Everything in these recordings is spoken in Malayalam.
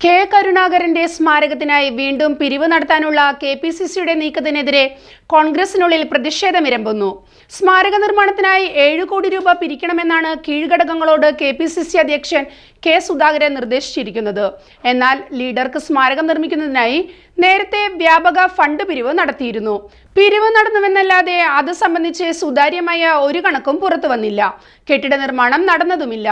കെ കരുണാകരന്റെ സ്മാരകത്തിനായി വീണ്ടും പിരിവ് നടത്താനുള്ള കെ പി സി സിയുടെ നീക്കത്തിനെതിരെ കോൺഗ്രസിനുള്ളിൽ പ്രതിഷേധമിരമ്പുന്നു. സ്മാരക നിർമ്മാണത്തിനായി ഏഴ് കോടി രൂപ പിരിക്കണമെന്നാണ് കീഴ്ഘടകങ്ങളോട് കെ പി സി സി അധ്യക്ഷൻ കെ സുധാകരൻ നിർദ്ദേശിച്ചിരിക്കുന്നത്. എന്നാൽ ലീഡർക്ക് സ്മാരകം നിർമ്മിക്കുന്നതിനായി നേരത്തെ വ്യാപക ഫണ്ട് പിരിവ് നടത്തിയിരുന്നു. പിരിവ് നടന്നുവെന്നല്ലാതെ അത് സംബന്ധിച്ച് സുതാര്യമായ ഒരു കണക്കും പുറത്തു വന്നില്ല. കെട്ടിട നിർമ്മാണം നടന്നതുമില്ല.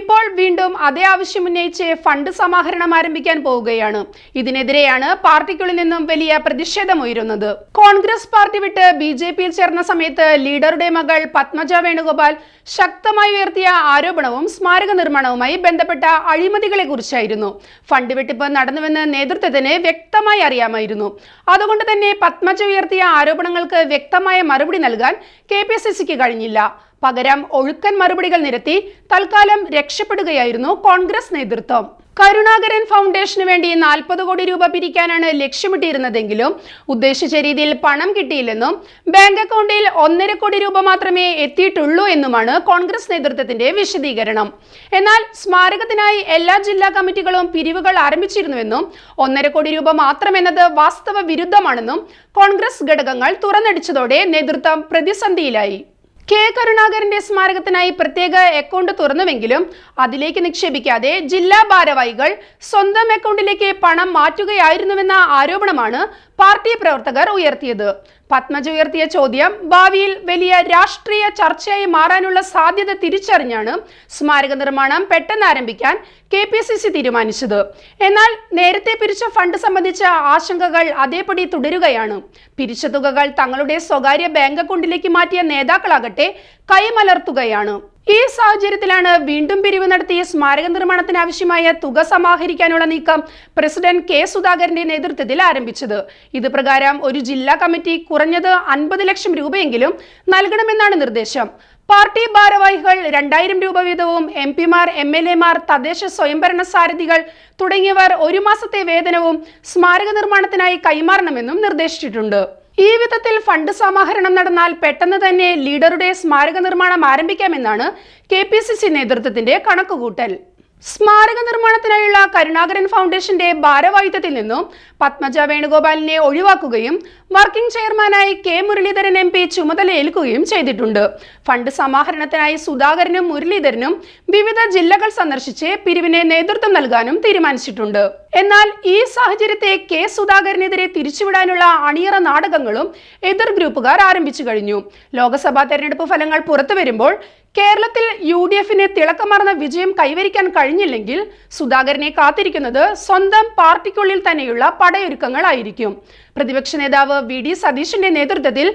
ഇപ്പോൾ വീണ്ടും അതേ ആവശ്യം ഉന്നയിച്ച് ഫണ്ട് സമാഹരണം ആരംഭിക്കാൻ പോവുകയാണ്. ഇതിനെതിരെയാണ് പാർട്ടിക്കുള്ളിൽ നിന്നും വലിയ പ്രതിഷേധമുയരുന്നത് കോൺഗ്രസ് പാർട്ടി വിട്ട് ബി ജെ പിയിൽ ചേർന്ന സമയത്ത് ലീഡറുടെ മകൾ പത്മജ വേണുഗോപാൽ ശക്തമായി ഉയർത്തിയ ആരോപണവും സ്മാരക നിർമ്മാണവുമായി ബന്ധപ്പെട്ട അഴിമതികളെ കുറിച്ചായിരുന്നു ഫണ്ട് വെട്ടിപ്പ് നടന്നുവെന്ന് നേതൃത്വത്തിന് വ്യക്തമായി അറിയാമായിരുന്നു. അതുകൊണ്ട് തന്നെ പത്മജ ഉയർത്തിയ ആരോപണങ്ങൾക്ക് വ്യക്തമായ മറുപടി നൽകാൻ കെ കഴിഞ്ഞില്ല. പകരം ഒഴുക്കൻ മറുപടികൾ നിരത്തി തൽക്കാലം രക്ഷപ്പെടുകയായിരുന്നു കോൺഗ്രസ് നേതൃത്വം. കരുണാകരൻ ഫൗണ്ടേഷന് വേണ്ടി നാൽപ്പത് കോടി രൂപ പിരിക്കാനാണ് ലക്ഷ്യമിട്ടിരുന്നതെങ്കിലും ഉദ്ദേശിച്ച രീതിയിൽ പണം കിട്ടിയില്ലെന്നും ബാങ്ക് അക്കൗണ്ടിൽ ഒന്നര കോടി രൂപ മാത്രമേ എത്തിയിട്ടുള്ളൂ എന്നുമാണ് കോൺഗ്രസ് നേതൃത്വത്തിന്റെ വിശദീകരണം. എന്നാൽ സ്മാരകത്തിനായി എല്ലാ ജില്ലാ കമ്മിറ്റികളും പിരിവുകൾ ആരംഭിച്ചിരുന്നുവെന്നും ഒന്നര കോടി രൂപ മാത്രമെന്നത് വാസ്തവ വിരുദ്ധമാണെന്നും കോൺഗ്രസ് ഘടകങ്ങൾ തുറന്നടിച്ചതോടെ നേതൃത്വം പ്രതിസന്ധിയിലായി. കെ കരുണാകരന്റെ സ്മാരകത്തിനായി പ്രത്യേക അക്കൗണ്ട് തുറന്നുവെങ്കിലും അതിലേക്ക് നിക്ഷേപിക്കാതെ ജില്ലാ ഭാരവാഹികൾ സ്വന്തം അക്കൗണ്ടിലേക്ക് പണം മാറ്റുകയായിരുന്നുവെന്ന ആരോപണമാണ് പാർട്ടി പ്രവർത്തകർ ഉയർത്തിയത്. പത്മജ ഉയർത്തിയ ചോദ്യം ഭാവിയിൽ വലിയ രാഷ്ട്രീയ ചർച്ചയായി മാറാനുള്ള സാധ്യത തിരിച്ചറിഞ്ഞാണ് സ്മാരക നിർമ്മാണം പെട്ടെന്ന് ആരംഭിക്കാൻ കെ പി സി സി തീരുമാനിച്ചത്. എന്നാൽ നേരത്തെ പിരിച്ച ഫണ്ട് സംബന്ധിച്ച ആശങ്കകൾ അതേപടി തുടരുകയാണ്. പിരിച്ച തുകകൾ തങ്ങളുടെ സ്വകാര്യ ബാങ്ക് അക്കൗണ്ടിലേക്ക് മാറ്റിയ നേതാക്കളാകട്ടെ കൈമലർത്തുകയാണ്. ഈ സാഹചര്യത്തിലാണ് വീണ്ടും പിരിവ് നടത്തിയ സ്മാരക നിർമ്മാണത്തിന് ആവശ്യമായ തുക സമാഹരിക്കാനുള്ള നീക്കം പ്രസിഡന്റ് കെ സുധാകരന്റെ നേതൃത്വത്തിൽ ആരംഭിച്ചത്. ഇത് പ്രകാരം ഒരു ജില്ലാ കമ്മിറ്റി കുറഞ്ഞത് അൻപത് ലക്ഷം രൂപയെങ്കിലും നൽകണമെന്നാണ് നിർദ്ദേശം. പാർട്ടി ഭാരവാഹികൾ രണ്ടായിരം രൂപ വീതവും എം പിമാർ എം എൽ എമാർ തദ്ദേശ സ്വയംഭരണ സാരഥികൾ തുടങ്ങിയവർ ഒരു മാസത്തെ വേതനവും സ്മാരക നിർമ്മാണത്തിനായി കൈമാറണമെന്നും നിർദ്ദേശിച്ചിട്ടുണ്ട്. ഈ വിധത്തിൽ ഫണ്ട് സമാഹരണം നടന്നാൽ പെട്ടെന്ന് തന്നെ ലീഡറുടെ സ്മാരക നിർമ്മാണം ആരംഭിക്കാമെന്നാണ് കെ പി സി സി നേതൃത്വത്തിന്റെ കണക്കുകൂട്ടൽ. സ്മാരക നിർമ്മാണത്തിനായുള്ള കരുണാകരൻ ഫൗണ്ടേഷന്റെ ഭാരവാഹിത്വത്തിൽ നിന്നും പത്മജ വേണുഗോപാലിനെ ഒഴിവാക്കുകയും വർക്കിംഗ് ചെയർമാനായി കെ മുരളീധരൻ എം പി ചുമതലയേൽക്കുകയും ചെയ്തിട്ടുണ്ട്. ഫണ്ട് സമാഹരണത്തിനായി സുധാകരനും മുരളീധരനും വിവിധ ജില്ലകൾ സന്ദർശിച്ച് പിരിവിനെ നേതൃത്വം നൽകാനും തീരുമാനിച്ചിട്ടുണ്ട്. എന്നാൽ ഈ സാഹചര്യത്തെ കെ സുധാകരനെതിരെ തിരിച്ചുവിടാനുള്ള അണിയറ നാടകങ്ങളും എതിർ ഗ്രൂപ്പുകാർ ആരംഭിച്ചു കഴിഞ്ഞു. ലോക്സഭാ തെരഞ്ഞെടുപ്പ് ഫലങ്ങൾ പുറത്തു വരുമ്പോൾ കേരളത്തിൽ യു ഡി എഫിന് തിളക്കമാർന്ന വിജയം കൈവരിക്കാൻ കഴിഞ്ഞില്ലെങ്കിൽ സുധാകരനെ കാത്തിരിക്കുന്നത് സ്വന്തം പാർട്ടിക്കുള്ളിൽ തന്നെയുള്ള പടയൊരുക്കങ്ങളായിരിക്കും. പ്രതിപക്ഷ നേതാവ് വി ഡി സതീശന്റെ നേതൃത്വത്തിൽ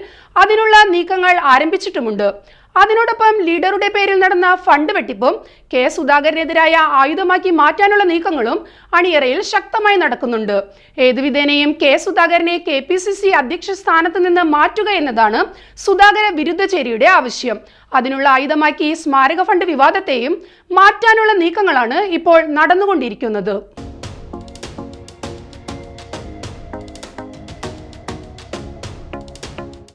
അതിനുള്ള നീക്കങ്ങൾ ആരംഭിച്ചിട്ടുമുണ്ട്. അതിനോടൊപ്പം ലീഡറുടെ പേരിൽ നടന്ന ഫണ്ട് വെട്ടിപ്പും കെ സുധാകരനെതിരായ ആയുധമാക്കി മാറ്റാനുള്ള നീക്കങ്ങളും അണിയറയിൽ ശക്തമായി നടക്കുന്നുണ്ട്. ഏതുവിധേനയും കെ സുധാകരനെ കെ പി സി സി അധ്യക്ഷ സ്ഥാനത്ത് നിന്ന് മാറ്റുക എന്നതാണ് സുധാകര വിരുദ്ധ ചേരിയുടെ ആവശ്യം. അതിനുള്ള ആയുധമാക്കി ഈ സ്മാരക ഫണ്ട് വിവാദത്തെയും മാറ്റാനുള്ള നീക്കങ്ങളാണ് ഇപ്പോൾ നടന്നുകൊണ്ടിരിക്കുന്നത്.